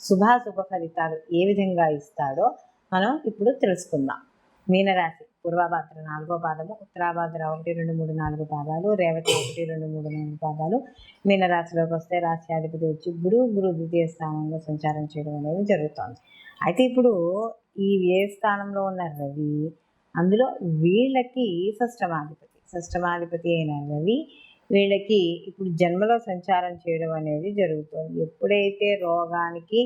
శుభాశుభ ఫలితాలు ఏ విధంగా ఇస్తాడో మనం ఇప్పుడు తెలుసుకుందాం. మీనరాశి పూర్వభాద్ర నాలుగో పాదము ఉత్తరాభాద్ర ఒకటి రెండు మూడు నాలుగు పాదాలు రేవతి ఒకటి రెండు మూడు నాలుగు పాదాలు. మీనరాశిలోకి వస్తే రాశ్యాధిపతి వచ్చి గురువు గురు ద్వితీయ స్థానంలో సంచారం చేయడం అనేది జరుగుతోంది. అయితే ఇప్పుడు ఈ ఏ స్థానంలో ఉన్న రవి అందులో వీళ్ళకి షష్టమాధిపతి షష్టమాధిపతి అయిన రవి వీళ్ళకి ఇప్పుడు జన్మలో సంచారం చేయడం అనేది జరుగుతుంది. ఎప్పుడైతే రోగానికి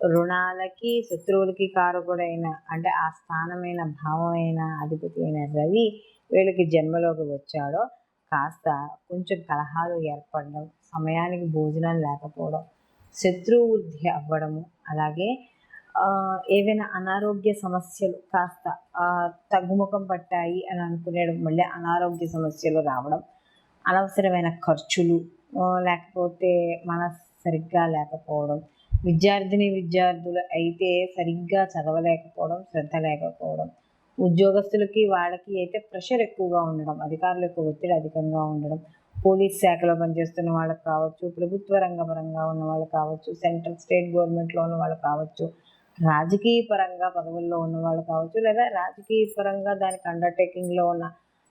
రుణాలకి శత్రువులకి కారకుడైన అంటే ఆ స్థానమైన భావమైన అధిపతి అయిన రవి వీళ్ళకి జన్మలోకి వచ్చాడో కాస్త కొంచెం కలహాలు ఏర్పడడం సమయానికి భోజనం లేకపోవడం శత్రువు వృద్ధి అవ్వడము అలాగే ఏవైనా అనారోగ్య సమస్యలు కాస్త తగ్గుముఖం పట్టాయి అని అనుకునేడం మళ్ళీ అనారోగ్య సమస్యలు రావడం అనవసరమైన ఖర్చులు లేకపోతే మన సరిగ్గా లేకపోవడం విద్యార్థిని విద్యార్థులు అయితే సరిగ్గా చదవలేకపోవడం శ్రద్ధ లేకపోవడం ఉద్యోగస్తులకి వాళ్ళకి అయితే ప్రెషర్ ఎక్కువగా ఉండడం అధికారుల యొక్క ఒత్తిడి అధికంగా ఉండడం పోలీస్ శాఖలో పనిచేస్తున్న వాళ్ళకి కావచ్చు ప్రభుత్వ రంగ పరంగా ఉన్న వాళ్ళు కావచ్చు సెంట్రల్ స్టేట్ గవర్నమెంట్లో ఉన్న వాళ్ళు కావచ్చు రాజకీయ పరంగా పదవుల్లో ఉన్న వాళ్ళు కావచ్చు లేదా రాజకీయ పరంగా దానికి అండర్టేకింగ్లో ఉన్న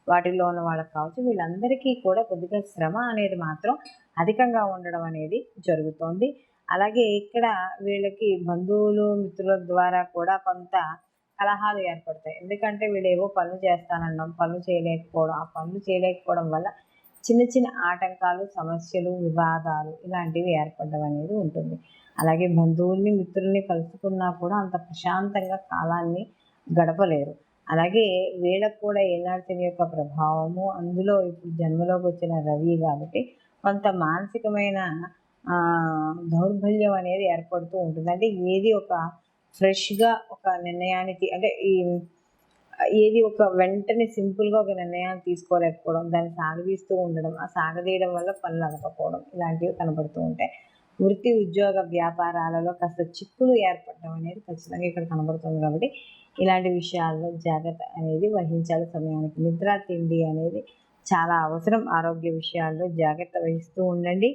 వాటిల్లో ఉన్న వాళ్ళకి కావచ్చు వీళ్ళందరికీ కూడా కొద్దిగా శ్రమ అనేది మాత్రం అధికంగా ఉండడం అనేది జరుగుతోంది. అలాగే ఇక్కడ వీళ్ళకి బంధువులు మిత్రుల ద్వారా కూడా కొంత కలహాలు ఏర్పడతాయి. ఎందుకంటే వీళ్ళు ఏవో పనులు చేస్తానడం పనులు చేయలేకపోవడం ఆ పనులు చేయలేకపోవడం వల్ల చిన్న చిన్న ఆటంకాలు సమస్యలు వివాదాలు ఇలాంటివి ఏర్పడడం అనేది ఉంటుంది. అలాగే బంధువుల్ని మిత్రుల్ని కలుసుకున్నా కూడా అంత ప్రశాంతంగా కాలాన్ని గడపలేరు. అలాగే వీళ్ళకు కూడా ఏనాటిని యొక్క ప్రభావము అందులో ఇప్పుడు జన్మలోకి వచ్చిన రవి కాబట్టి కొంత మానసికమైన దౌర్బల్యం అనేది ఏర్పడుతూ ఉంటుంది. అంటే ఏది ఒక ఫ్రెష్గా ఒక నిర్ణయానికి అంటే ఈ ఏది ఒక వెంటనే సింపుల్గా ఒక నిర్ణయాన్ని తీసుకోలేకపోవడం దాన్ని సాగదీస్తూ ఉండడం ఆ సాగదీయడం వల్ల పనులు అవ్వకపోవడం ఇలాంటివి కనబడుతూ ఉంటాయి. వృత్తి ఉద్యోగ వ్యాపారాలలో కాస్త చిక్కులు ఏర్పడడం అనేది ఖచ్చితంగా ఇక్కడ కనబడుతుంది కాబట్టి ఇలాంటి విషయాల్లో జాగ్రత్త అనేది వహించాలి సమయానికి. నిద్ర తిండి అనేది చాలా అవసరం. ఆరోగ్య విషయాల్లో జాగ్రత్త వహిస్తూ ఉండండి.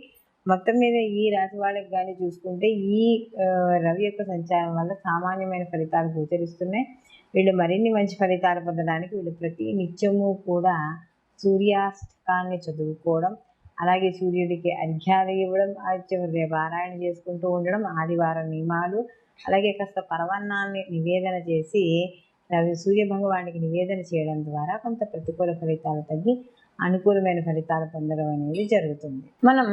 మొత్తం మీద ఈ రాశి వాళ్ళకి కానీ చూసుకుంటే ఈ రవి యొక్క సంచారం వల్ల సామాన్యమైన ఫలితాలు గోచరిస్తున్నాయి. వీళ్ళు మరిన్ని మంచి ఫలితాలు పొందడానికి వీళ్ళు ప్రతి నిత్యము కూడా సూర్యాస్తకాన్ని చదువుకోవడం అలాగే సూర్యుడికి అర్ఘ్యాలు ఇవ్వడం ఆదిత్య పారాయణ చేసుకుంటూ ఉండడం ఆదివారం నియమాలు అలాగే కాస్త పరవన్నాన్ని నివేదన చేసి రవి సూర్య భగవానికి నివేదన చేయడం ద్వారా కొంత ప్రతికూల ఫలితాలు తగ్గి అనుకూలమైన ఫలితాలు పొందడం అనేది జరుగుతుంది. మనం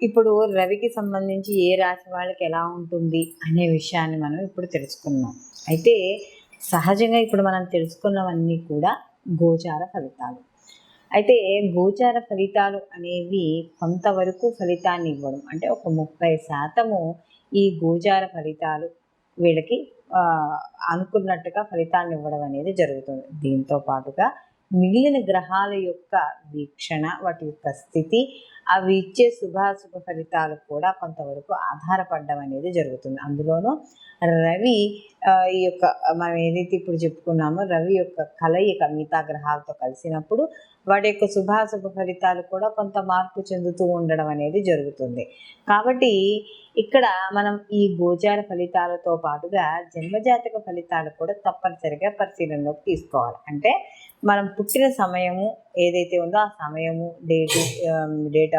ఇప్పుడు రవికి సంబంధించి ఏ రాశి వాళ్ళకి ఎలా ఉంటుంది అనే విషయాన్ని మనం ఇప్పుడు తెలుసుకున్నాం అయితే సహజంగా ఇప్పుడు మనం తెలుసుకున్నవన్నీ కూడా గోచార ఫలితాలు. అయితే గోచార ఫలితాలు అనేవి కొంతవరకు ఫలితాన్ని ఇవ్వడం అంటే ఒక ముప్పై శాతము ఈ గోచార ఫలితాలు వీళ్ళకి అనుకున్నట్టుగా ఫలితాన్ని ఇవ్వడం అనేది జరుగుతుంది. దీంతో పాటుగా మిగిలిన గ్రహాల యొక్క వీక్షణ వాటి యొక్క స్థితి అవి ఇచ్చే శుభాశుభ ఫలితాలు కూడా కొంతవరకు ఆధారపడడం అనేది జరుగుతుంది. అందులోనూ రవి ఈ యొక్క మనం ఏదైతే ఇప్పుడు చెప్పుకున్నామో రవి యొక్క కలయిక మిగతా గ్రహాలతో కలిసినప్పుడు వాటి యొక్క శుభాశుభ ఫలితాలు కూడా కొంత మార్పు చెందుతూ ఉండడం అనేది జరుగుతుంది. కాబట్టి ఇక్కడ మనం ఈ గోచార ఫలితాలతో పాటుగా జన్మజాతక ఫలితాలు కూడా తప్పనిసరిగా పరిశీలనలోకి తీసుకోవాలి. అంటే మనం పుట్టిన సమయము ఏదైతే ఉందో ఆ సమయము డేటు డేట్